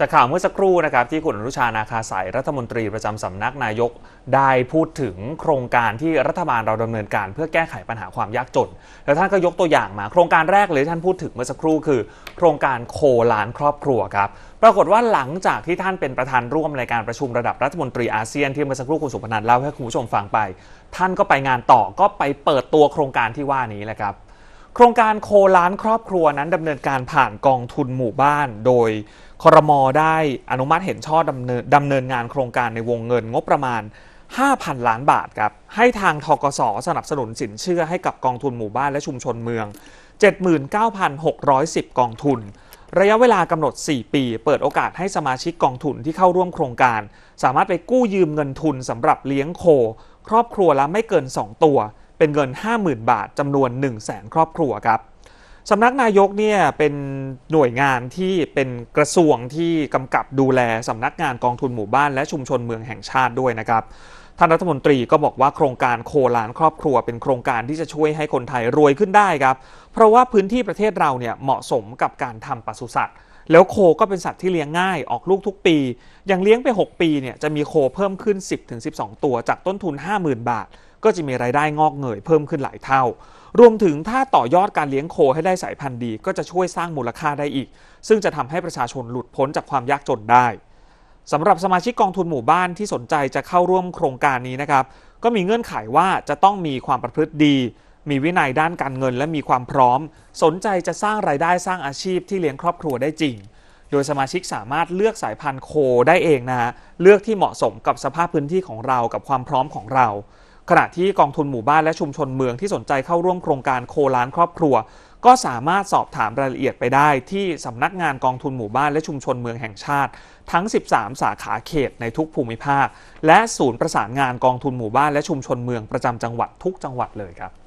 จากข่าวเมื่อสักครู่นะครับที่คุณอนุชานาคาสายรัฐมนตรีประจำสำนักนายกได้พูดถึงโครงการที่รัฐบาลเราดำเนินการ เพื่อแก้ไขปัญหาความยากจน แล้วท่านก็ยกตัวอย่างมา โครงการแรกเลยท่านพูดถึงเมื่อสักครู่คือ โครงการโคลานครอบครัวครับปรากฏว่าหลังจากที่ท่านเป็นประธานร่วมในการประชุมระดับรัฐมนตรีอาเซียนที่เมื่อสักครู่คุณสุพนันเล่าให้คุณผู้ชมฟังไป ท่านก็ไปงานต่อก็ไปเปิดตัวโครงการที่ว่านี้แหละครับ โครงการโคล้านครอบครัวนั้นดำเนินการผ่านกองทุนหมู่บ้าน โดยครมได้อนุมัติเห็นชอบดำเนินดำเนินงานโครงการในวงเงินงบประมาณ 5,000 ล้านบาทครับ ให้ทางทกสสนับสนุนสินเชื่อให้กับกองทุนหมู่บ้านและชุมชนเมือง 79,610 กองทุน ระยะเวลากำหนด 4 ปี เปิดโอกาสให้สมาชิกกองทุนที่เข้าร่วมโครงการ สามารถไปกู้ยืมเงินทุนสำหรับเลี้ยงโค ครอบครัวละไม่เกิน 2 ตัว เป็นเงิน 50,000 บาทจำนวน 1 0 0 0 0แสนครอบครัวครับสำนักนายกเนี่ยเป็นหน่วยงานที่เป็นกระทรวงที่กำกับดูแลสำนักงานกองทุนหมู่บ้านและชุมชนเมืองแห่งชาติด้วยนะครับท่านรัฐมนตรีก็บอกว่าโครงการโคลานครอบครัวเป็นโครงการที่จะช่วยให้คนไทยรวยขึ้นได้ครับ เพราะว่าพื้นที่ประเทศเราเนี่ยเหมาะสมกับการทำปศุสัตว์ แล้วโคก็เป็นสัตว์ที่เลี้ยงง่ายออกลูกทุกปี อย่างเลี้ยงไป 6 ปีเนี่ยจะมีโคเพิ่มขึ้น 10-12 ตัวจากต้นทุน 50,000 บาท ก็จะมีรายได้งอกเงยเพิ่มขึ้นหลายเท่า รวมถึงถ้าต่อยอดการเลี้ยงโคให้ได้สายพันธุ์ดี ก็จะช่วยสร้างมูลค่าได้อีก ซึ่งจะทำให้ประชาชนหลุดพ้นจากความยากจนได้สำหรับสมาชิกกองทุนหมู่บ้านที่สนใจจะเข้าร่วมโครงการนี้นะครับก็มีเงื่อนไขว่าจะต้องมีความประพฤติดี มีวินัยด้านการเงิน และมีความพร้อม สนใจจะสร้างรายได้สร้างอาชีพที่เลี้ยงครอบครัวได้จริง โดยสมาชิกสามารถเลือกสายพันธุ์โคได้เองนะฮะเลือกที่เหมาะสมกับสภาพพื้นที่ของเรากับความพร้อมของเรา ขณะที่กองทุนหมู่บ้านและชุมชนเมืองที่สนใจเข้าร่วมโครงการโคล้านครอบครัว ก็สามารถสอบถามรายละเอียดไปได้ที่สำนักงานกองทุนหมู่บ้านและชุมชนเมืองแห่งชาติ ทั้ง 13 สาขาเขตในทุกภูมิภาค และศูนย์ประสานงานกองทุนหมู่บ้านและชุมชนเมืองประจำจังหวัดทุกจังหวัดเลยครับ